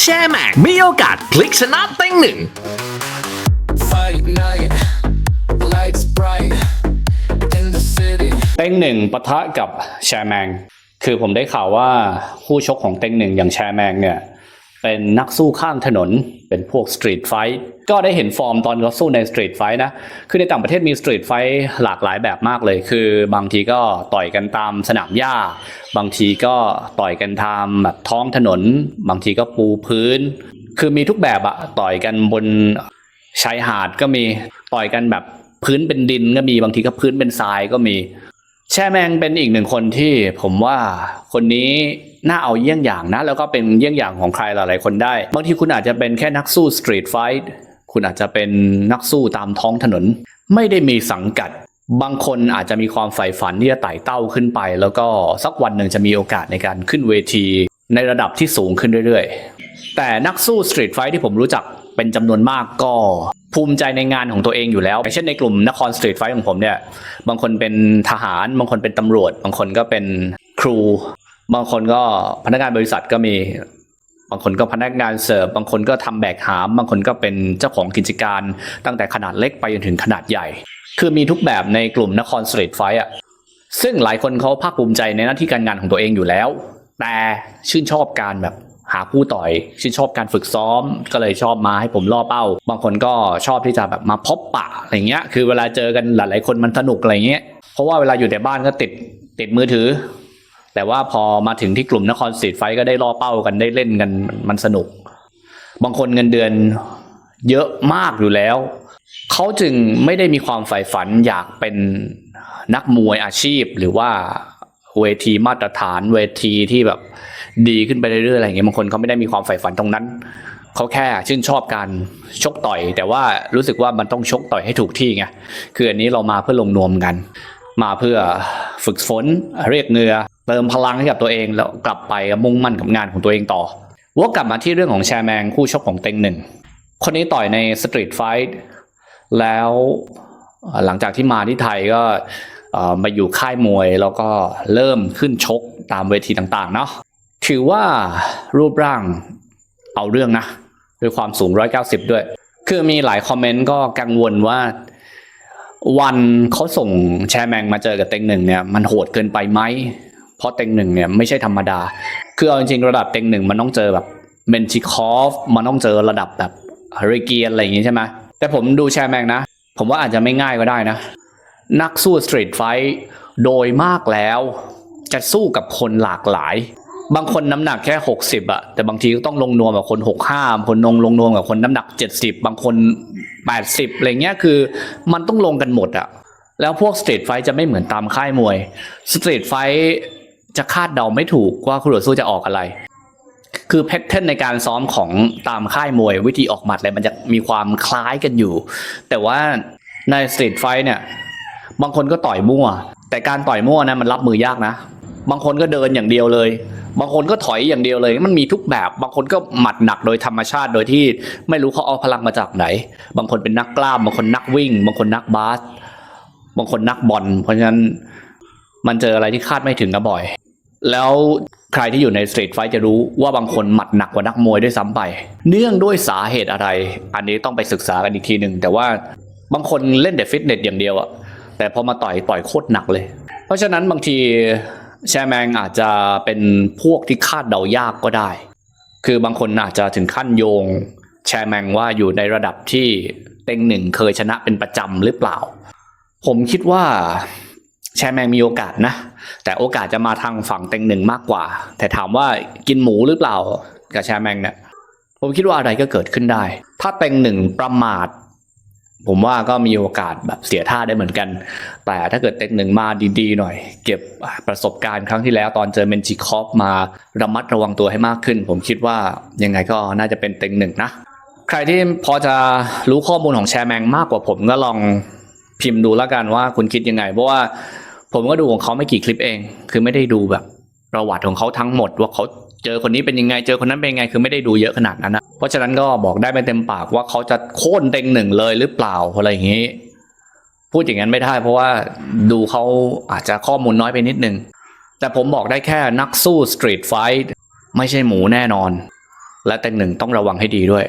แช่แม็กมีโอกาสพลิกชนะเต็งหนึ่ง เต็งหนึ่งปะทะกับแชร์แมง คือผมได้ข่าวว่าคู่ชกของเต็งหนึ่งอย่างแชร์แมงเนี่ย เป็นนักสู้ข้ามถนนเป็นพวกสตรีทไฟท์ ก็ได้เห็นฟอร์มตอนเขาสู้ในสตรีทไฟท์นะ คือในต่างประเทศมีสตรีทไฟท์หลากหลายแบบมากเลย คือบางทีก็ต่อยกันตามสนามหญ้า บางทีก็ต่อยกันตามแบบท้องถนน บางทีก็ปูพื้น คือมีทุกแบบอะต่อยกันบนชายหาดก็มี ต่อยกันแบบพื้นเป็นดินก็มี บางทีก็พื้นเป็นทรายก็มี แช่แมงเป็นอีกหนึ่งคนที่ผมว่าคนนี้น่าเอาเยี่ยงอย่างนะ แล้วก็เป็นเยี่ยงอย่างของใครหลายๆคนได้ บางทีคุณอาจจะเป็นแค่นักสู้สตรีทไฟท์ คุณอาจจะเป็นนักสู้ตามท้องถนน ไม่ได้มีสังกัด บางคนอาจจะมีความใฝ่ฝันที่จะไต่เต้าขึ้นไป แล้วก็สักวันหนึ่งจะมีโอกาสในการขึ้นเวที ในระดับที่สูงขึ้นเรื่อยๆ แต่นักสู้สตรีทไฟท์ที่ผมรู้จักเป็นจำนวนมากก็ภูมิใจในงานของตัวเองอยู่แล้วเช่นในกลุ่มนครสตรีทไฟท์ของผมเนี่ยบางคนเป็นทหาร บางคนเป็นตำรวจ บางคนก็เป็นครู บางคนก็พนักงานบริษัทก็มีางคนก็พนักงานเสิร์ฟ บางคนก็ทำแบกหาม บางคนก็เป็นเจ้าของกิจการ ตั้งแต่ขนาดเล็กไปจนถึงขนาดใหญ่ คือมีทุกแบบในกลุ่มนครสตรีทไฟอะ ซึ่งหลายคนเขาภาคภูมิใจในหน้าที่การงานของตัวเองอยู่แล้ว แต่ชื่นชอบการแบบหาผู้ต่อย ชื่นชอบการฝึกซ้อม ก็เลยชอบมาให้ผมล่อเป้า บางคนก็ชอบที่จะแบบมาพบปะอะไรเงี้ย คือเวลาเจอกันหลายๆคนมันสนุกอะไรเงี้ย เพราะว่าเวลาอยู่แต่บ้านก็ติดติดมือถือ แต่ว่าพอมาถึงที่กลุ่มนครสตรีทไฟก็ได้ล่อเป้ากันได้เล่นกันมันสนุก บางคนเงินเดือนเยอะมากอยู่แล้ว เขาจึงไม่ได้มีความใฝ่ฝันอยากเป็นนักมวยอาชีพหรือว่าเวทีมาตรฐานเวทีที่แบบดีขึ้นไปเรื่อยๆอะไรอย่างเงี้ยบางคนเขาไม่ได้มีความใฝ่ฝันตรงนั้นเขาแค่ชื่นชอบการชกต่อย แต่ว่ารู้สึกว่ามันต้องชกต่อยให้ถูกที่ไงคืออันนี้เรามาเพื่อลงนวมกัน มาเพื่อฝึกฝนเรียกเหงื่อ เติมพลังให้กับตัวเองแล้วกลับไปมุ่งมั่นกับงานของตัวเองต่อวกกลับมาที่เรื่องของแชร์แมงคู่ชกของเต็งหนึ่งคนนี้ต่อยในสตรีทไฟท์แล้วหลังจากที่มาที่ไทยก็มาอยู่ค่ายมวยแล้วก็เริ่มขึ้นชกตามเวทีต่างๆเนาะถือว่ารูปร่างเอาเรื่องนะด้วยความสูง 190 ด้วย คือมีหลายคอมเมนต์ก็กังวลว่าวันเขาส่งแชร์แมงมาเจอกับเต็งหนึ่งเนี่ยมันโหดเกินไปไหม ราะเต็งหนึ่งเนี่ยไม่ใช่ธรรมดา คือเอาจริงๆระดับเต็งหนึ่งมันต้องเจอแบบเบนชิคอฟมันต้องเจอระดับแบบเรเกียนอะไรอย่างงี้ใช่ไหมแต่ผมดูแชร์แมงนะ ผมว่าอาจจะไม่ง่ายก็ได้นะ นักสู้สตรีทไฟท์โดยมากแล้ว จะสู้กับคนหลากหลาย บางคนน้ำหนักแค่ 60อะแต่บางทีก็ต้องลงนวมกับคน65บางคนลงลงนวมกับคนน้ำหนัก 70 บางคน 80อะไรเงี้ยคือ มันต้องลงกันหมดอะแล้วพวกสตรีทไฟท์จะไม่เหมือนตามค่ายมวย สตรีทไฟท์ จะคาดเดาไม่ถูกว่าคู่ต่อสู้จะออกอะไร คือแพทเทิร์นในการซ้อมของตามค่ายมวย วิธีออกหมัดอะไรมันจะมีความคล้ายกันอยู่ แต่ว่าในสตรีทไฟท์เนี่ย บางคนก็ต่อยมั่ว แต่การต่อยมั่วนะมันรับมือยากนะ บางคนก็เดินอย่างเดียวเลย บางคนก็ถอยอย่างเดียวเลย มันมีทุกแบบ บางคนก็หมัดหนักโดยธรรมชาติโดยที่ไม่รู้เขาเอาพลังมาจากไหน บางคนเป็นนักกล้าม บางคนนักวิ่ง บางคนนักบาส บางคนนักบอล เพราะฉะนั้นมันเจออะไรที่คาดไม่ถึงนะบ่อย แล้วใครที่อยู่ในสตรีทไฟจะรู้ว่าบางคนหมัดหนักกว่านักมวยด้วยซ้ำไป เนื่องด้วยสาเหตุอะไร อันนี้ต้องไปศึกษากันอีกทีหนึ่งแต่ว่าบางคนเล่นแต่ฟิตเนสอย่างเดียวอะแต่พอมาต่อยต่อยโคตรหนักเลย เพราะฉะนั้นบางทีแชร์แมงอาจจะเป็นพวกที่คาดเดายากก็ได้ คือบางคนอาจจะถึงขั้นโยง แชร์แมงว่าอยู่ในระดับที่เต็งหนึ่งเคยชนะเป็นประจำหรือเปล่า ผมคิดว่า แชร์แมงมีโอกาสนะ แต่โอกาสจะมาทางฝั่งเต็งหนึ่งมากกว่า แต่ถามว่ากินหมูหรือเปล่ากับแชร์แมงเนี่ยผมคิดว่าอะไรก็เกิดขึ้นได้ ถ้าเต็งหนึ่งประมาท ผมว่าก็มีโอกาสแบบเสียท่าได้เหมือนกัน แต่ถ้าเกิดเต็งหนึ่งมาดีๆหน่อย เก็บประสบการณ์ครั้งที่แล้วตอนเจอเมนจิคอฟมาระมัดระวังตัวให้มากขึ้น ผมคิดว่ายังไงก็น่าจะเป็นเต็งหนึ่งนะ ใครที่พอจะรู้ข้อมูลของแชร์แมงมากกว่าผมก็ลองพิมพ์ดูแล้วกันว่าคุณคิดยังไง เพราะว่า ผมก็ดูของเขาไม่กี่คลิปเอง คือไม่ได้ดูแบบประวัติของเขาทั้งหมด ว่าเขาเจอคนนี้เป็นยังไง เจอคนนั้นเป็นยังไง คือไม่ได้ดูเยอะขนาดนั้นนะ เพราะฉะนั้นก็บอกได้ไม่เต็มปากว่าเขาจะโค่นเต็งหนึ่งเลยหรือเปล่าอะไรอย่างนี้ พูดอย่างนั้นไม่ได้ เพราะว่าดูเขาอาจจะข้อมูลน้อยไปนิดนึง แต่ผมบอกได้แค่นักสู้สตรีทไฟท์ไม่ใช่หมูแน่นอน และเต็งหนึ่งต้องระวังให้ดีด้วย